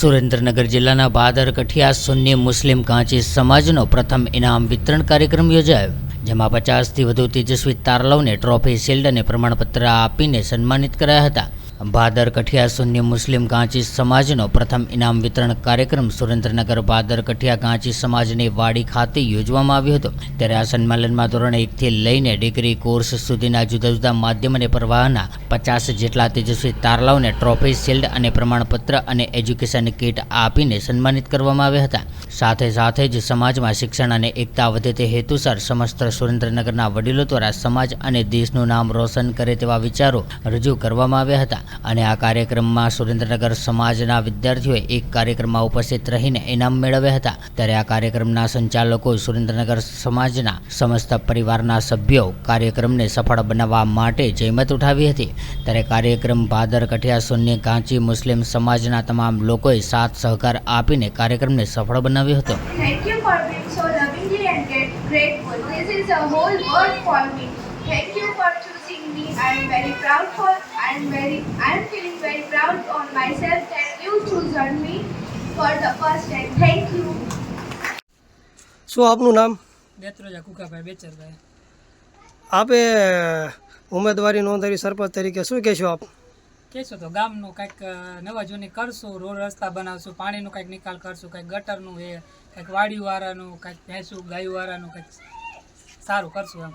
સુરેન્દ્રનગર જિલ્લાના ભાદર કઠિયા સુન્ની મુસ્લિમ કાંચી સમાજનો પ્રથમ ઇનામ વિતરણ કાર્યક્રમ યોજાયો. જેમાં પચાસથી વધુ તેજસ્વી તારલવને ટ્રોફી શિલ્ડ અને પ્રમાણપત્ર આપીને સન્માનિત કરાયા હતા. ભાદર કઠિયા શૂન્ય મુસ્લિમ કાંચી સમાજનો પ્રથમ ઇનામ વિતરણ કાર્યક્રમ સુરેન્દ્રનગર ભાદર કઠિયા કાંચી સમાજની વાડી ખાતે યોજવામાં આવ્યો હતો. ત્યારે આ સન્મેલનમાં ધોરણ એકથી લઈને ડિગ્રી કોર્સ સુધીના જુદા જુદા માધ્યમ અને પ્રવાહના પચાસ જેટલા તેજસ્વી તારલાઓને ટ્રોફી, શિલ્ડ અને પ્રમાણપત્ર અને એજ્યુકેશન કિટ આપીને સન્માનિત કરવામાં આવ્યા હતા. સાથે સાથે જ સમાજમાં શિક્ષણ અને એકતા વધે તે હેતુસર સમસ્ત સુરેન્દ્રનગરના વડીલો દ્વારા સમાજ અને દેશનું નામ રોશન કરે તેવા વિચારો રજૂ કરવામાં આવ્યા હતા. અને આ કાર્યક્રમમાં સુરેન્દ્રનગર સમાજના વિદ્યાર્થીઓએ એક કાર્યક્રમમાં ઉપસ્થિત રહીને ઇનામ મેળવ્યા હતા ત્યારે આ કાર્યક્રમના સંચાલકો સુરેન્દ્રનગર સમાજના સમસ્ત પરિવારના સભ્યો કાર્યક્રમને સફળ બનાવવા માટે જહેમત ઉઠાવી હતી ત્યારે કાર્યક્રમ ભાદર, કઠિયા શૂન્ય કાંચી, મુસ્લિમ સમાજના તમામ લોકોએ સાથ સહકાર આપીને કાર્યક્રમને સફળ બનાવ્યો હતો grateful. This is a whole world for me. Thank you for choosing me. I am very proud for. I am very. I am feeling very proud on myself that you chosen me for the first time. Thank you. શું આપનું નામ બેત્રોજા કુકાભાઈ બેચરભાઈ આપે ઉમેદવારી નોંધાવી સરપંચ તરીકે શું કહેશો આપ કહેશો તો ગામનું કંઈક નવા જૂની કરશું રોડ રસ્તા બનાવશું પાણીનું કંઈક નિકાલ કરશું કંઈક ગટરનું એ કંઈક વાડીવાળાનું કંઈક ભેંસું ગાયુવાળાનું કંઈક સારું કરશું એમ